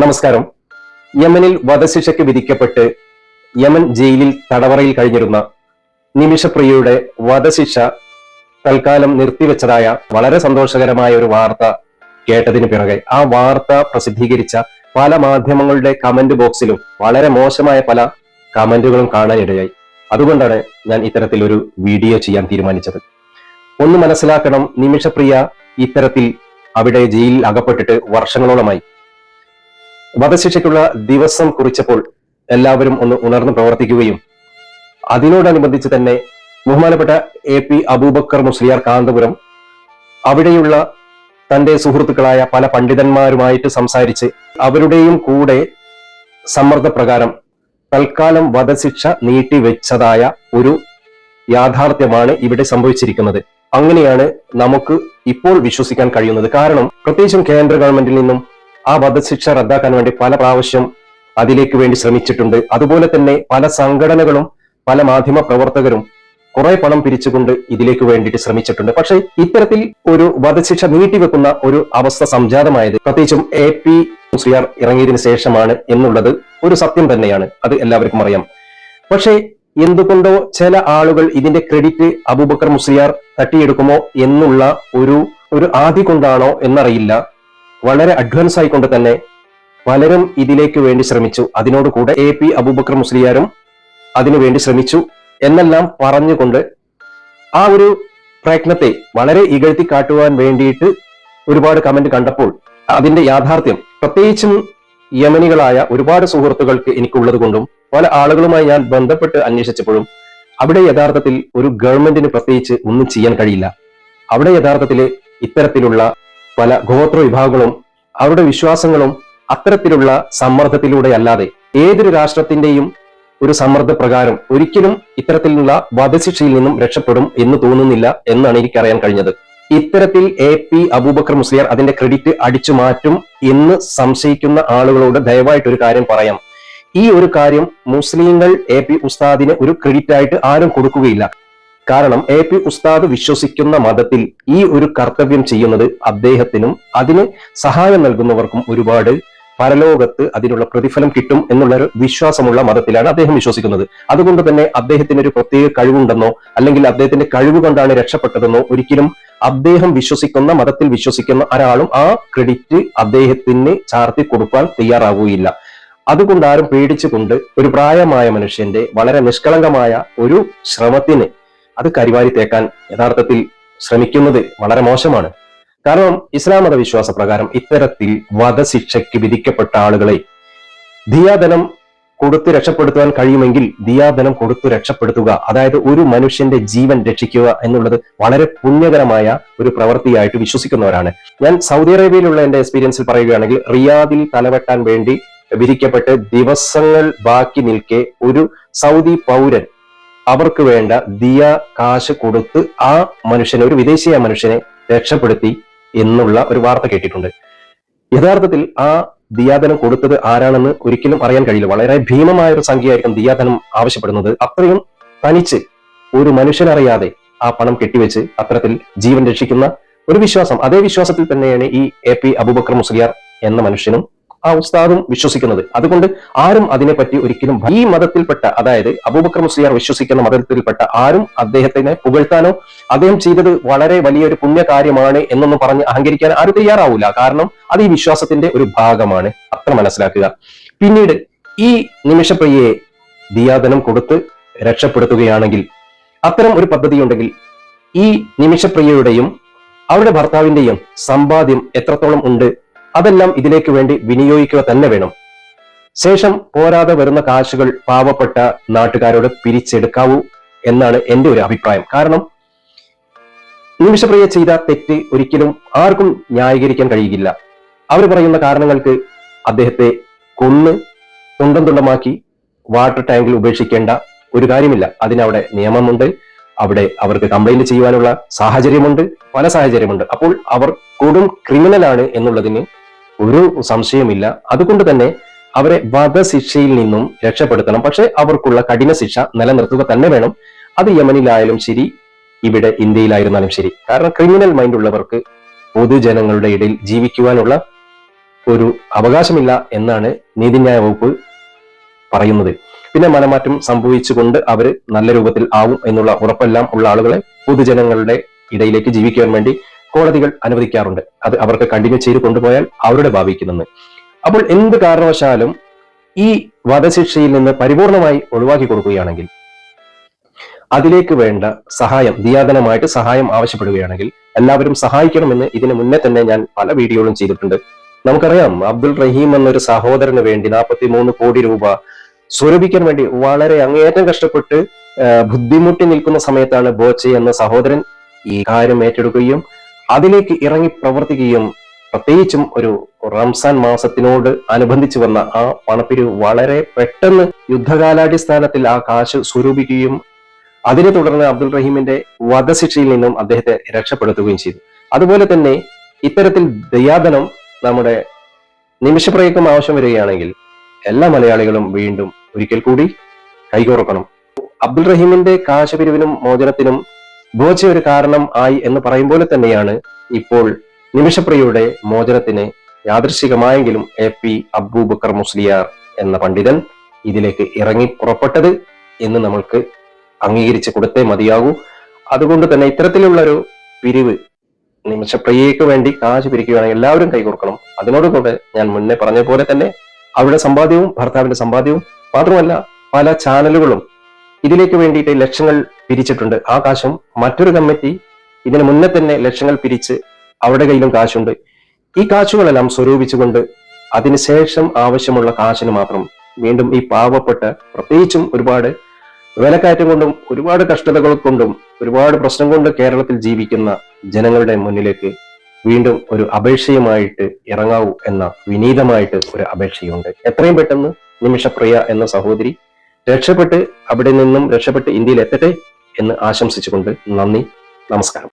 നമസ്കാരം. യമനിൽ വധശിക്ഷയ്ക്ക് വിധിക്കപ്പെട്ട് യമൻ ജയിലിൽ തടവറയിൽ കഴിഞ്ഞിരുന്ന നിമിഷപ്രിയയുടെ വധശിക്ഷ തൽക്കാലം നിർത്തിവെച്ചതായ വളരെ സന്തോഷകരമായ ഒരു വാർത്ത കേട്ടതിന് പിറകെ. ആ വാർത്ത പ്രസിദ്ധീകരിച്ച പല മാധ്യമങ്ങളുടെ കമന്റ് ബോക്സിലും വളരെ മോശമായ പല കമന്റുകളും കാണാനിടയായി. അതുകൊണ്ടാണ് ഞാൻ ഇത്തരത്തിൽ ഒരു വീഡിയോ ചെയ്യാൻ തീരുമാനിച്ചത്. ഒന്ന് മനസ്സിലാക്കണം നിമിഷപ്രിയ ഇത്തരത്തിൽ അവിടെ ജയിലിൽ അകപ്പെട്ടിട്ട് വർഷങ്ങളോളമായി വധശിക്ഷയ്ക്കുള്ള ദിവസം കുറിച്ചപ്പോൾ എല്ലാവരും ഒന്ന് ഉണർന്ന് പ്രവർത്തിക്കുകയും അതിനോടനുബന്ധിച്ച് തന്നെ ബഹുമാനപ്പെട്ട എ പി അബൂബക്കർ മുസ്ലിയാർ കാന്തപുരം അവിടെയുള്ള തന്റെ സുഹൃത്തുക്കളായ പല പണ്ഡിതന്മാരുമായിട്ട് സംസാരിച്ച് അവരുടെയും കൂടെ സമ്മർദ്ദപ്രകാരം തൽക്കാലം വധശിക്ഷ നീട്ടിവെച്ചതായ ഒരു യാഥാർത്ഥ്യമാണ് ഇവിടെ സംഭവിച്ചിരിക്കുന്നത്. അങ്ങനെയാണ് നമുക്ക് ഇപ്പോൾ വിശ്വസിക്കാൻ കഴിയുന്നത്. കാരണം പ്രത്യേകിച്ചും കേന്ദ്ര ഗവൺമെന്റിൽ നിന്നും ആ വധശിക്ഷ റദ്ദാക്കാൻ വേണ്ടി പല പ്രാവശ്യം അതിലേക്ക് വേണ്ടി ശ്രമിച്ചിട്ടുണ്ട്. അതുപോലെ തന്നെ പല സംഘടനകളും പല മാധ്യമ പ്രവർത്തകരും കുറെ പണം പിരിച്ചുകൊണ്ട് ഇതിലേക്ക് വേണ്ടിയിട്ട് ശ്രമിച്ചിട്ടുണ്ട്. പക്ഷേ ഇത്തരത്തിൽ ഒരു വധശിക്ഷ നീട്ടിവെക്കുന്ന ഒരു അവസ്ഥ സംജാതമായത് പ്രത്യേകിച്ചും എ പി മുസ്ലിയാർ ഇറങ്ങിയതിനു ശേഷമാണ് എന്നുള്ളത് ഒരു സത്യം തന്നെയാണ്. അത് എല്ലാവർക്കും അറിയാം. പക്ഷേ എന്തുകൊണ്ടോ ചില ആളുകൾ ഇതിന്റെ ക്രെഡിറ്റ് അബൂബക്കർ മുസ്ലിയാർ തട്ടിയെടുക്കുമോ എന്നുള്ള ഒരു ഒരു ആദി കൊണ്ടാണോ എന്നറിയില്ല. വളരെ അഡ്വാൻസ് ആയിക്കൊണ്ട് തന്നെ പലരും ഇതിലേക്ക് വേണ്ടി ശ്രമിച്ചു. അതിനോട് കൂടെ എ പി അബൂബക്കർ മുസ്ലിയാരും അതിനു വേണ്ടി ശ്രമിച്ചു. എന്നെല്ലാം പറഞ്ഞുകൊണ്ട് ആ ഒരു പ്രയത്നത്തെ വളരെ ഇകഴ്ത്തി കാട്ടുവാൻ വേണ്ടിയിട്ട് ഒരുപാട് കമന്റ് കണ്ടപ്പോൾ അതിന്റെ യാഥാർത്ഥ്യം പ്രത്യേകിച്ചും യമനികളായ ഒരുപാട് സുഹൃത്തുക്കൾക്ക് എനിക്കുള്ളത് കൊണ്ടും പല ആളുകളുമായി ഞാൻ ബന്ധപ്പെട്ട് അന്വേഷിച്ചപ്പോഴും അവിടെ യഥാർത്ഥത്തിൽ ഒരു ഗവൺമെന്റിന് പ്രത്യേകിച്ച് ഒന്നും ചെയ്യാൻ കഴിയില്ല. അവിടെ യഥാർത്ഥത്തിൽ ഇത്തരത്തിലുള്ള പല ഗോത്ര വിഭാഗങ്ങളും അവരുടെ വിശ്വാസങ്ങളും അത്തരത്തിലുള്ള സമ്മർദ്ദത്തിലൂടെ അല്ലാതെ ഏതൊരു രാഷ്ട്രത്തിന്റെയും ഒരു സമ്മർദ്ദ പ്രകാരം ഒരിക്കലും ഇത്തരത്തിലുള്ള വധശിക്ഷയിൽ നിന്നും രക്ഷപ്പെടും എന്ന് തോന്നുന്നില്ല എന്നാണ് എനിക്കറിയാൻ കഴിഞ്ഞത്. ഇത്തരത്തിൽ എ പി അബൂബക്കർ മുസ്ലിയാർ അതിന്റെ ക്രെഡിറ്റ് അടിച്ചു മാറ്റും എന്ന് സംശയിക്കുന്ന ആളുകളോട് ദയവായിട്ട് ഒരു കാര്യം പറയാം. ഈ ഒരു കാര്യം മുസ്ലിങ്ങൾ എ പി ഉസ്താദിന് ഒരു ക്രെഡിറ്റ് ആയിട്ട് ആരും കൊടുക്കുകയില്ല. കാരണം എ പി ഉസ്താദ് വിശ്വസിക്കുന്ന മതത്തിൽ ഈ ഒരു കർത്തവ്യം ചെയ്യുന്നത് അദ്ദേഹത്തിനും അതിന് സഹായം നൽകുന്നവർക്കും ഒരുപാട് പരലോകത്ത് അതിനുള്ള പ്രതിഫലം കിട്ടും എന്നുള്ള ഒരു വിശ്വാസമുള്ള മതത്തിലാണ് അദ്ദേഹം വിശ്വസിക്കുന്നത്. അതുകൊണ്ട് തന്നെ അദ്ദേഹത്തിന് ഒരു പ്രത്യേക കഴിവുണ്ടെന്നോ അല്ലെങ്കിൽ അദ്ദേഹത്തിന്റെ കഴിവ് കൊണ്ടാണ് രക്ഷപ്പെട്ടതെന്നോ ഒരിക്കലും അദ്ദേഹം വിശ്വസിക്കുന്ന മതത്തിൽ വിശ്വസിക്കുന്ന ഒരാളും ആ ക്രെഡിറ്റ് അദ്ദേഹത്തിന് ചാർത്തി കൊടുക്കാൻ തയ്യാറാവുകയില്ല. അതുകൊണ്ട് ആരും പേടിച്ചുകൊണ്ട് ഒരു പ്രായമായ മനുഷ്യന്റെ വളരെ നിഷ്കളങ്കമായ ഒരു ശ്രമത്തിന് അത് കരിവാരി തേക്കാൻ യഥാർത്ഥത്തിൽ ശ്രമിക്കുന്നത് വളരെ മോശമാണ്. കാരണം ഇസ്ലാം മത വിശ്വാസ പ്രകാരം ഇത്തരത്തിൽ വധശിക്ഷയ്ക്ക് വിധിക്കപ്പെട്ട ആളുകളെ ദിയാധനം കൊടുത്ത് രക്ഷപ്പെടുത്തുവാൻ കഴിയുമെങ്കിൽ ദിയാധനം കൊടുത്ത് രക്ഷപ്പെടുത്തുക അതായത് ഒരു മനുഷ്യന്റെ ജീവൻ രക്ഷിക്കുക എന്നുള്ളത് വളരെ പുണ്യകരമായ ഒരു പ്രവൃത്തിയായിട്ട് വിശ്വസിക്കുന്നവരാണ്. ഞാൻ സൗദി അറേബ്യയിലുള്ള എന്റെ എക്സ്പീരിയൻസിൽ പറയുകയാണെങ്കിൽ റിയാദിൽ തലവെട്ടാൻ വേണ്ടി വിധിക്കപ്പെട്ട് ദിവസങ്ങൾ ബാക്കി നിൽക്കെ ഒരു സൗദി പൗരൻ അവർക്ക് വേണ്ട ദിയ കാശ് കൊടുത്ത് ആ മനുഷ്യനെ ഒരു വിദേശീയ മനുഷ്യനെ രക്ഷപ്പെടുത്തി എന്നുള്ള ഒരു വാർത്ത കേട്ടിട്ടുണ്ട്. യഥാർത്ഥത്തിൽ ആ ദിയാധനം കൊടുത്തത് ആരാണെന്ന് ഒരിക്കലും അറിയാൻ കഴിയില്ല. വളരെ ഭീമമായ ഒരു സംഖ്യയായിരിക്കും ദിയാധനം ആവശ്യപ്പെടുന്നത്. അത്രയും തനിച്ച് ഒരു മനുഷ്യനറിയാതെ ആ പണം കെട്ടിവെച്ച് അത്തരത്തിൽ ജീവൻ രക്ഷിക്കുന്ന ഒരു വിശ്വാസം. അതേ വിശ്വാസത്തിൽ തന്നെയാണ് ഈ എ പി അബൂബക്കർ മുസ്ലിയാർ എന്ന മനുഷ്യനും ആ ഉസ്താദും വിശ്വസിക്കുന്നത്. അതുകൊണ്ട് ആരും അതിനെപ്പറ്റി ഒരിക്കലും ഈ മതത്തിൽപ്പെട്ട അതായത് അബൂബക്കർ മുസ്ലിയാർ വിശ്വസിക്കുന്ന മതത്തിൽപ്പെട്ട ആരും അദ്ദേഹത്തിനെ പുകഴ്ത്താനോ അദ്ദേഹം ചെയ്തത് വളരെ വലിയൊരു പുണ്യകാര്യമാണ് എന്നൊന്നും പറഞ്ഞ് അഹങ്കരിക്കാൻ ആരും തയ്യാറാവില്ല കാരണം അത് ഈ വിശ്വാസത്തിന്റെ ഒരു ഭാഗമാണ്. അത്ര മനസ്സിലാക്കുക. പിന്നീട് ഈ നിമിഷപ്രിയയെ ദിയാദനം കൊടുത്ത് രക്ഷപ്പെടുത്തുകയാണെങ്കിൽ അത്തരം ഒരു പദ്ധതി ഉണ്ടെങ്കിൽ ഈ നിമിഷപ്രിയയുടെയും അവരുടെ ഭർത്താവിന്റെയും സമ്പാദ്യം എത്രത്തോളം ഉണ്ട് അതെല്ലാം ഇതിലേക്ക് വേണ്ടി വിനിയോഗിക്കുക തന്നെ വേണം. ശേഷം പോരാതെ വരുന്ന കാശുകൾ പാവപ്പെട്ട നാട്ടുകാരോട് പിരിച്ചെടുക്കാവൂ എന്നാണ് എന്റെ ഒരു അഭിപ്രായം. കാരണം നിമിഷപ്രിയ ചെയ്ത തെറ്റ് ഒരിക്കലും ആർക്കും ന്യായീകരിക്കാൻ കഴിയില്ല അവർ പറയുന്ന കാരണങ്ങൾക്ക് അദ്ദേഹത്തെ കൊന്ന് തുണ്ടം തുണ്ടമാക്കി വാട്ടർ ടാങ്കിൽ ഉപേക്ഷിക്കേണ്ട ഒരു കാര്യമില്ല. അതിനവിടെ നിയമമുണ്ട്. അവിടെ അവർക്ക് കംപ്ലൈന്റ് ചെയ്യുവാനുള്ള സാഹചര്യമുണ്ട്. പല സാഹചര്യമുണ്ട്. അപ്പോൾ അവർ കൊടും ക്രിമിനലാണ് എന്നുള്ളതിന് ഒരു സംശയമില്ല അതുകൊണ്ട് തന്നെ അവരെ വധശിക്ഷയിൽ നിന്നും രക്ഷപ്പെടുത്തണം. പക്ഷെ അവർക്കുള്ള കഠിന ശിക്ഷ നിലനിർത്തുക തന്നെ വേണം. അത് യമനിലായാലും ശരി ഇവിടെ ഇന്ത്യയിലായിരുന്നാലും ശരി. കാരണം ക്രിമിനൽ മൈൻഡ് ഉള്ളവർക്ക് പൊതുജനങ്ങളുടെ ഇടയിൽ ജീവിക്കുവാനുള്ള ഒരു അവകാശമില്ല എന്നാണ് നീതിന്യായ വകുപ്പ് പറയുന്നത്. പിന്നെ മനമാറ്റം സംഭവിച്ചുകൊണ്ട് അവർ നല്ല രൂപത്തിൽ ആവും എന്നുള്ള ഉറപ്പെല്ലാം ഉള്ള ആളുകളെ പൊതുജനങ്ങളുടെ ഇടയിലേക്ക് ജീവിക്കാൻ വേണ്ടി കോടതികൾ അനുവദിക്കാറുണ്ട്. അത് അവർക്ക് കണ്ടിന്യൂ ചെയ്ത് കൊണ്ടുപോയാൽ അവരുടെ ഭാവിക്കുന്നെന്ന് അപ്പോൾ എന്ത് കാരണവശാലും ഈ വധശിക്ഷയിൽ നിന്ന് പരിപൂർണമായി ഒഴിവാക്കി കൊടുക്കുകയാണെങ്കിൽ അതിലേക്ക് വേണ്ട സഹായം ദിയാദനമായിട്ട് സഹായം ആവശ്യപ്പെടുകയാണെങ്കിൽ എല്ലാവരും സഹായിക്കണമെന്ന് ഇതിനു മുന്നേ തന്നെ ഞാൻ പല വീഡിയോകളും ചെയ്തിട്ടുണ്ട്. നമുക്കറിയാം അബ്ദുൾ റഹീം എന്നൊരു സഹോദരന് വേണ്ടി നാൽപ്പത്തി മൂന്ന് കോടി രൂപ സ്വരൂപിക്കാൻ വേണ്ടി വളരെ അങ്ങേയറ്റം കഷ്ടപ്പെട്ട് ബുദ്ധിമുട്ടി നിൽക്കുന്ന സമയത്താണ് ബോച്ചെ എന്ന സഹോദരൻ ഈ കാര്യം ഏറ്റെടുക്കുകയും അതിലേക്ക് ഇറങ്ങി പ്രവർത്തിക്കുകയും പ്രത്യേകിച്ചും ഒരു റംസാൻ മാസത്തിനോട് അനുബന്ധിച്ച് വന്ന ആ പണപ്പിരിവ് വളരെ പെട്ടെന്ന് യുദ്ധകാലാടിസ്ഥാനത്തിൽ ആ കാശ് സ്വരൂപിക്കുകയും അതിനെ തുടർന്ന് അബ്ദുൾ റഹീമിന്റെ വധശിക്ഷയിൽ നിന്നും അദ്ദേഹത്തെ രക്ഷപ്പെടുത്തുകയും ചെയ്തു. അതുപോലെ തന്നെ ഇത്തരത്തിൽ ദയാദനം നമ്മുടെ നിമിഷപ്രയത്നം ആവശ്യം വരികയാണെങ്കിൽ എല്ലാ മലയാളികളും വീണ്ടും ഒരിക്കൽ കൂടി കൈകോർക്കണം. അബ്ദുൾ റഹീമിന്റെ കാശ പിരിവിനും മോചനത്തിനും ബോച്ചെ ഒരു കാരണം ആയി എന്ന് പറയും പോലെ തന്നെയാണ് ഇപ്പോൾ നിമിഷപ്രിയയുടെ മോചനത്തിന് യാദൃശികമായെങ്കിലും എ പി അബൂബക്കർ മുസ്ലിയാർ എന്ന പണ്ഡിതൻ ഇതിലേക്ക് ഇറങ്ങി പുറപ്പെട്ടത് എന്ന് നമ്മൾക്ക് അംഗീകരിച്ച് കൊടുത്തേ മതിയാകൂ. അതുകൊണ്ട് തന്നെ ഇത്തരത്തിലുള്ള ഒരു പിരിവ് നിമിഷപ്രിയയ്ക്ക് വേണ്ടി കാശ് പിരിക്കുകയാണെങ്കിൽ എല്ലാവരും കൈകോർക്കണം അതിനോടുകൂടെ ഞാൻ മുന്നേ പറഞ്ഞ പോലെ തന്നെ അവരുടെ സമ്പാദ്യവും ഭർത്താവിന്റെ സമ്പാദ്യവും മാത്രമല്ല പല ചാനലുകളും ഇതിലേക്ക് വേണ്ടിയിട്ട് ലക്ഷങ്ങൾ പിരിച്ചിട്ടുണ്ട്. ആ കാശും മറ്റൊരു കമ്മിറ്റി ഇതിനു മുന്നേ തന്നെ ലക്ഷങ്ങൾ പിരിച്ച് അവരുടെ കയ്യിലും കാശുണ്ട്. ഈ കാശുകളെല്ലാം സ്വരൂപിച്ചുകൊണ്ട് അതിനുശേഷം ആവശ്യമുള്ള കാശിന് മാത്രം വീണ്ടും ഈ പാവപ്പെട്ട പ്രത്യേകിച്ചും ഒരുപാട് വിലക്കയറ്റം കൊണ്ടും ഒരുപാട് കഷ്ടതകൾ കൊണ്ടും ഒരുപാട് പ്രശ്നം കൊണ്ട് കേരളത്തിൽ ജീവിക്കുന്ന ജനങ്ങളുടെ മുന്നിലേക്ക് വീണ്ടും ഒരു അപേക്ഷയുമായിട്ട് ഇറങ്ങാവൂ എന്ന വിനീതമായിട്ട് ഒരു അപേക്ഷയുണ്ട്. എത്രയും പെട്ടെന്ന് നിമിഷപ്രിയ എന്ന സഹോദരി രക്ഷപ്പെട്ട് അവിടെ നിന്നും രക്ഷപ്പെട്ട് ഇന്ത്യയിൽ എത്തട്ടെ എന്ന് ആശംസിച്ചുകൊണ്ട് നന്ദി നമസ്കാരം.